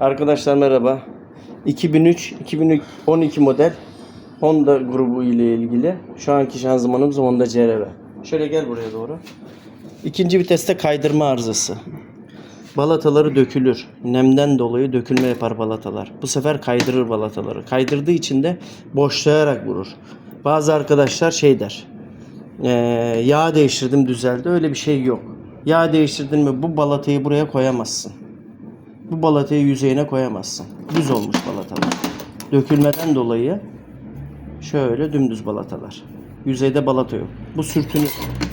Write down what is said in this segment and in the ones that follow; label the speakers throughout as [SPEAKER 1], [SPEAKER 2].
[SPEAKER 1] Arkadaşlar merhaba. 2003-2012 model Honda grubu ile ilgili. Şu anki şanzımanımız Honda CRV. Şöyle gel buraya doğru. İkinci viteste kaydırma arızası. Balataları dökülür. Nemden dolayı dökülme yapar balatalar. Bu sefer kaydırır balataları. Kaydırdığı için de boşlayarak vurur. Bazı arkadaşlar şey der. "Ee, yağ değiştirdim düzeldi. Öyle bir şey yok. Yağ değiştirdin mi bu balatayı buraya koyamazsın. Bu balatayı yüzeyine koyamazsın. Düz olmuş balatalar. Dökülmeden dolayı şöyle dümdüz balatalar. Yüzeyde balata yok. Bu sürtünür.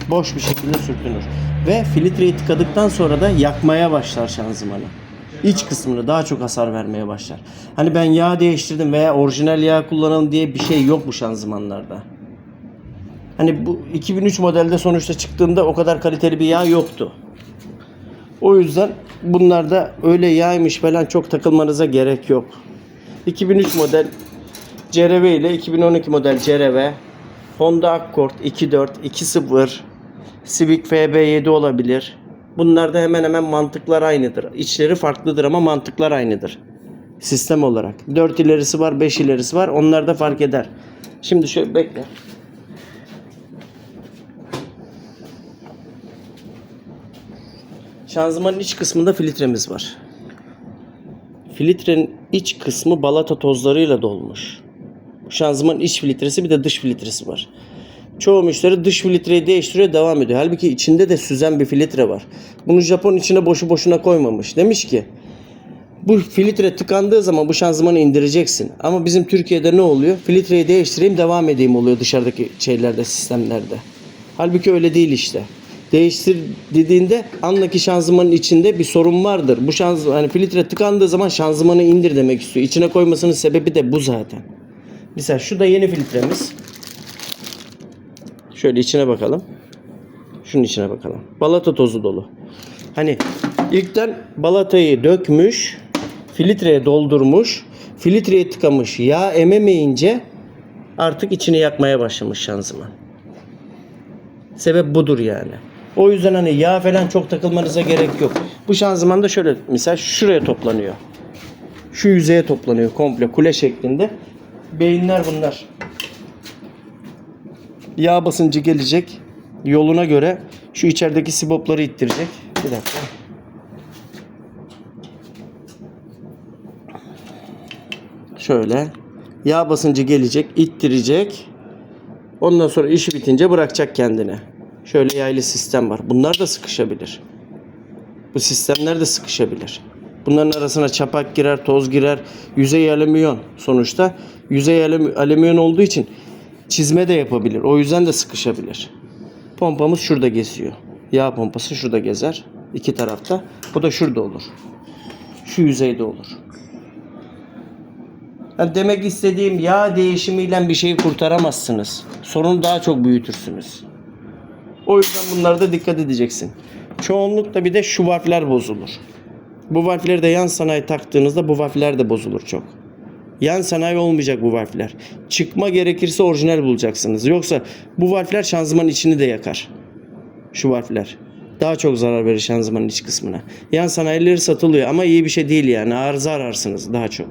[SPEAKER 1] Boş bir şekilde sürtünür. Ve filtreyi tıkadıktan sonra da yakmaya başlar şanzımanı. İç kısmını daha çok hasar vermeye başlar. Hani ben yağ değiştirdim veya orijinal yağ kullanalım diye bir şey yok bu şanzımanlarda. Hani bu 2003 modelde sonuçta çıktığında o kadar kaliteli bir yağ yoktu. O yüzden bunlarda öyle yağymış falan çok takılmanıza gerek yok. 2003 model CRV ile 2012 model CRV, Honda Accord 2.4, 2.0, Civic FB7 olabilir. Bunlarda hemen hemen mantıklar aynıdır. İçleri farklıdır ama mantıklar aynıdır. Sistem olarak. 4 ilerisi var, 5 ilerisi var. Onlar da fark eder. Şimdi şöyle bekle. Şanzımanın iç kısmında filtremiz var. Filtrenin iç kısmı balata tozlarıyla dolmuş. Şanzımanın iç filtresi bir de dış filtresi var. Çoğu müşteri dış filtreyi değiştiriyor devam ediyor. Halbuki içinde de süzen bir filtre var. Bunu Japon içine boşu boşuna koymamış. Demiş ki bu filtre tıkandığı zaman bu şanzımanı indireceksin. Ama bizim Türkiye'de ne oluyor? Filtreyi değiştireyim devam edeyim oluyor dışarıdaki şeylerde sistemlerde. Halbuki öyle değil işte. Değiştir dediğinde andaki şanzımanın içinde bir sorun vardır. Bu şanzıman hani filtre tıkandığı zaman şanzımanı indir demek istiyor. İçine koymasının sebebi de bu zaten. Mesela şu da yeni filtremiz. Şöyle içine bakalım. Şunun içine bakalım. Balata tozu dolu. Hani ilkten balatayı dökmüş, filtreye doldurmuş, filtreye tıkamış, yağ ememeyince artık içini yakmaya başlamış şanzıman. Sebep budur yani. O yüzden hani yağ falan çok takılmanıza gerek yok. Bu şanzıman da şöyle mesela şuraya toplanıyor. Şu yüzeye toplanıyor komple kule şeklinde. Beyinler bunlar. Yağ basıncı gelecek. Yoluna göre şu içerideki sibopları ittirecek. Bir dakika. Şöyle. Yağ basıncı gelecek, ittirecek. Ondan sonra işi bitince bırakacak kendine. Şöyle yaylı sistem var. Bunlar da sıkışabilir. Bu sistemler de sıkışabilir. Bunların arasına çapak girer, toz girer. Yüzey alüminyon sonuçta. Yüzey alüm- alüminyon olduğu için çizme de yapabilir. O yüzden de sıkışabilir. Pompamız şurada geziyor. Yağ pompası şurada gezer. iki tarafta. Bu da şurada olur. Şu yüzeyde olur. Yani demek istediğim yağ değişimiyle bir şeyi kurtaramazsınız. Sorunu daha çok büyütürsünüz. O yüzden bunlara da dikkat edeceksin. Çoğunlukla bir de şu valfler bozulur. Bu valfleri de yan sanayi taktığınızda bu valfler de bozulur çok. Yan sanayi olmayacak bu valfler. Çıkma gerekirse orijinal bulacaksınız. Yoksa bu valfler şanzımanın içini de yakar. Şu valfler. Daha çok zarar verir şanzımanın iç kısmına. Yan sanayileri satılıyor ama iyi bir şey değil yani. Arıza ararsınız daha çok.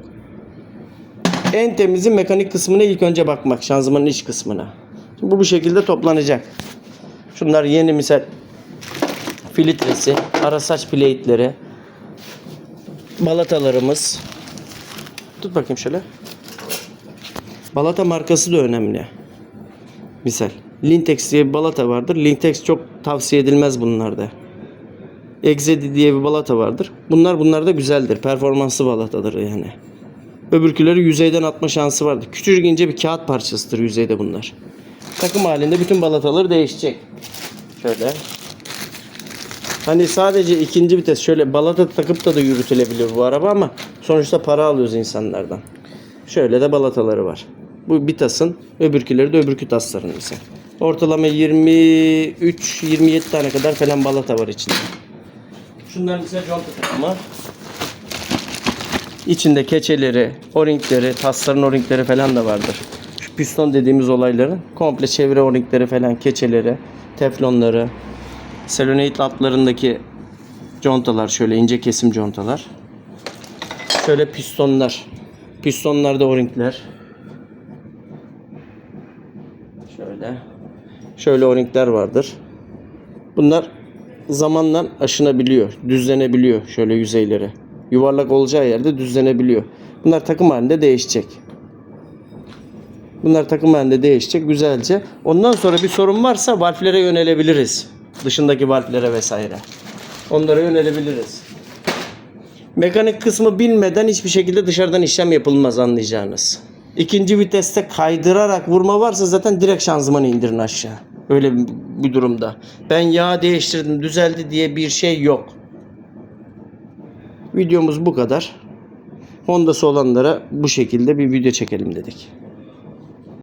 [SPEAKER 1] En temizi mekanik kısmına ilk önce bakmak. Şanzımanın iç kısmına. Şimdi bu bu şekilde toplanacak. Şunlar yeni misal filtresi, ara saç plate'leri, balatalarımız. Tut bakayım şöyle. Balata markası da önemli. Misal Lintex diye bir balata vardır. Lintex çok tavsiye edilmez bunlarda. Exedi diye bir balata vardır. Bunlar bunlar da güzeldir. Performanslı balatadır yani. Öbürküleri yüzeyden atma şansı vardır. Küçücük ince bir kağıt parçasıdır yüzeyde bunlar. Takım halinde bütün balataları değişecek. Şöyle. Hani sadece ikinci vites şöyle balata takıp da da yürütülebilir bu araba ama sonuçta para alıyoruz insanlardan. Şöyle de balataları var. Bu bir tasın, öbürküleri de öbürkü tasların mesela. Ortalama 23-27 tane kadar falan balata var içinde. Şunlar mesela conta takımı. İçinde keçeleri, o-ringleri, tasların o-ringleri falan da vardır. Piston dediğimiz olayların komple çevre o-ringleri falan, keçeleri, teflonları, selenoid latlarındaki contalar şöyle ince kesim contalar. Şöyle pistonlar. Pistonlarda o-ringler. Şöyle. Şöyle o-ringler vardır. Bunlar zamanla aşınabiliyor, düzlenebiliyor şöyle yüzeyleri. Yuvarlak olacağı yerde düzlenebiliyor. Bunlar takım halinde değişecek. Bunlar takım halinde değişecek güzelce. Ondan sonra bir sorun varsa valflere yönelebiliriz. Dışındaki valflere vesaire. Onlara yönelebiliriz. Mekanik kısmı bilmeden hiçbir şekilde dışarıdan işlem yapılmaz anlayacağınız. İkinci viteste kaydırarak vurma varsa zaten direkt şanzımanı indirin aşağı. Öyle bir- durumda. Ben yağ değiştirdim düzeldi diye bir şey yok. Videomuz bu kadar. Honda'sı olanlara bu şekilde bir video çekelim dedik.